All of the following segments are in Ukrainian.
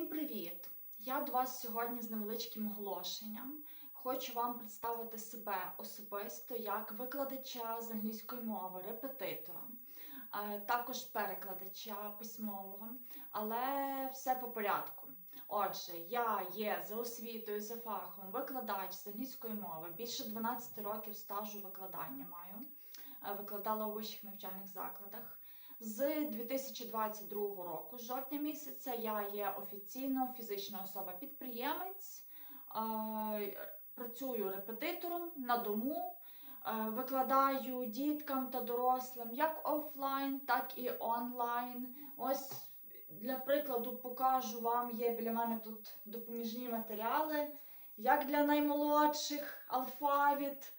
Всім привіт! Я до вас сьогодні з невеличким оголошенням. Хочу вам представити себе особисто як викладача з англійської мови, репетитора, е, також перекладача письмового, але все по порядку. Отже, я є за освітою, за фахом, викладач з англійської мови. Більше 12 років стажу викладання маю. Е, Викладала у вищих навчальних закладах. З 2022 року, з жовтня місяця, я є офіційно фізична особа-підприємець, працюю репетитором на дому, викладаю діткам та дорослим як офлайн, так і онлайн. Ось для прикладу покажу вам, є біля мене тут допоміжні матеріали, як для наймолодших алфавіт.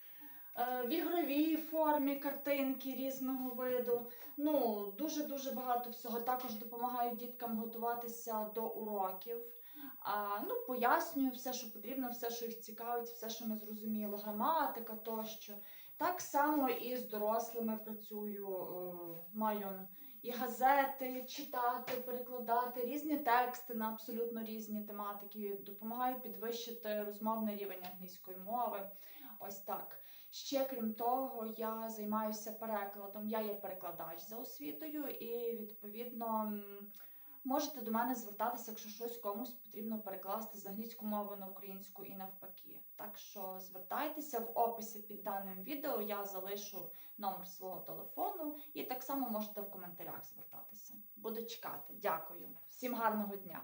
Е, В ігровій формі картинки різного виду. Ну, дуже-дуже багато всього. Також допомагаю діткам готуватися до уроків. А, ну, пояснюю все, що потрібно, все, що їх цікавить, все, що не зрозуміло, граматика тощо. Так само і з дорослими працюю, е, маю і газети читати, перекладати, різні тексти на абсолютно різні тематики. Допомагаю підвищити розмовний рівень англійської мови. Ось так. Ще крім того, я займаюся перекладом. Я є перекладач за освітою, і відповідно можете до мене звертатися, якщо щось комусь потрібно перекласти з англійської мови на українську і навпаки. Так що звертайтеся в описі під даним відео. Я залишу номер свого телефону, і так само можете в коментарях звертатися. Буду чекати. Дякую. Всім гарного дня!